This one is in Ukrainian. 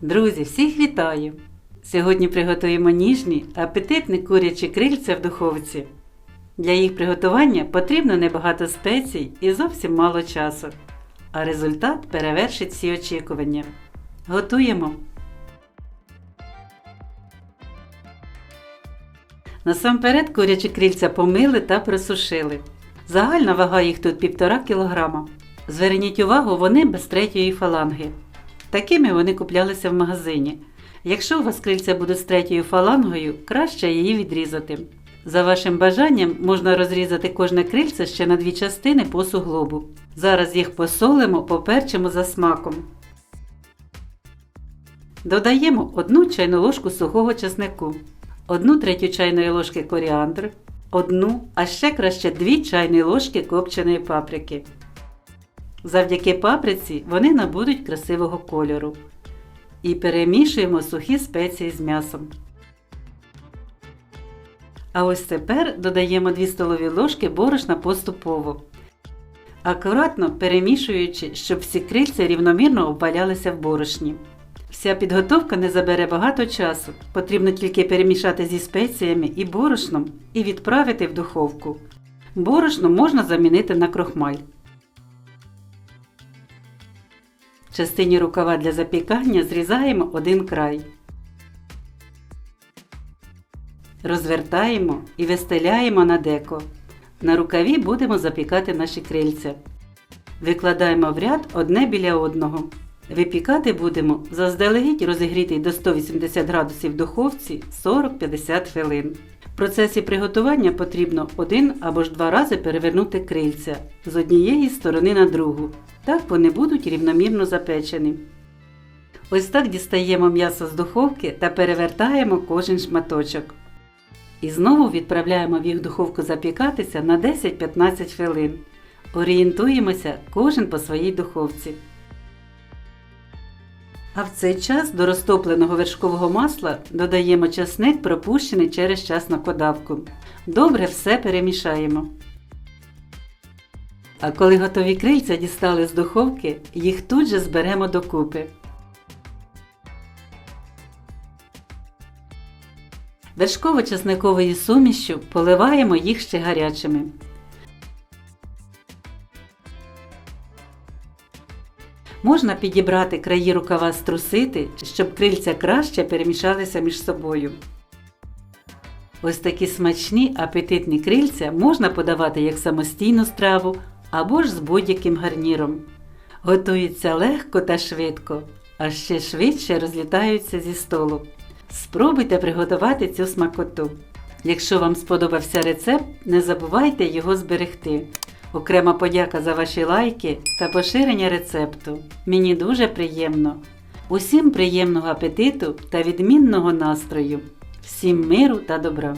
Друзі, всіх вітаю! Сьогодні приготуємо ніжні, апетитні курячі крильця в духовці. Для їх приготування потрібно небагато спецій і зовсім мало часу. А результат перевершить всі очікування. Готуємо. Насамперед курячі крильця помили та просушили. Загальна вага їх тут 1,5 кг. Зверніть увагу, вони без третьої фаланги. Такими вони куплялися в магазині. Якщо у вас крильця будуть з третьою фалангою, краще її відрізати. За вашим бажанням можна розрізати кожне крильце ще на дві частини по суглобу. Зараз їх посолимо, поперчимо за смаком. Додаємо 1 чайну ложку сухого чеснику, 1 третю чайної ложки коріандр, 1, а ще краще 2 чайні ложки копченої паприки. Завдяки паприці вони набудуть красивого кольору. І перемішуємо сухі спеції з м'ясом. А ось тепер додаємо 2 столові ложки борошна поступово. Акуратно перемішуючи, щоб всі крильця рівномірно обвалялися в борошні. Вся підготовка не забере багато часу. Потрібно тільки перемішати зі спеціями і борошном і відправити в духовку. Борошно можна замінити на крохмаль. Частині рукава для запікання зрізаємо один край. Розвертаємо і вистеляємо на деко. На рукаві будемо запікати наші крильця. Викладаємо в ряд одне біля одного. Випікати будемо заздалегідь розігрітій до 180 градусів духовці 40-50 хвилин. В процесі приготування потрібно один або ж два рази перевернути крильця з однієї сторони на другу. Так вони будуть рівномірно запечені. Ось так дістаємо м'ясо з духовки та перевертаємо кожен шматочок. І знову відправляємо в їх духовку запікатися на 10-15 хвилин. Орієнтуємося кожен по своїй духовці. А в цей час до розтопленого вершкового масла додаємо часник, пропущений через час на кодавку. Добре все перемішаємо. А коли готові крильця дістали з духовки, їх тут же зберемо докупи. Вершково-часниковою сумішчю поливаємо їх ще гарячими. Можна підібрати краї рукава струсити, щоб крильця краще перемішалися між собою. Ось такі смачні апетитні крильця можна подавати як самостійну страву або ж з будь-яким гарніром. Готуються легко та швидко, а ще швидше розлітаються зі столу. Спробуйте приготувати цю смакоту. Якщо вам сподобався рецепт, не забувайте його зберегти. Окрема подяка за ваші лайки та поширення рецепту. Мені дуже приємно. Усім приємного апетиту та відмінного настрою. Всім миру та добра!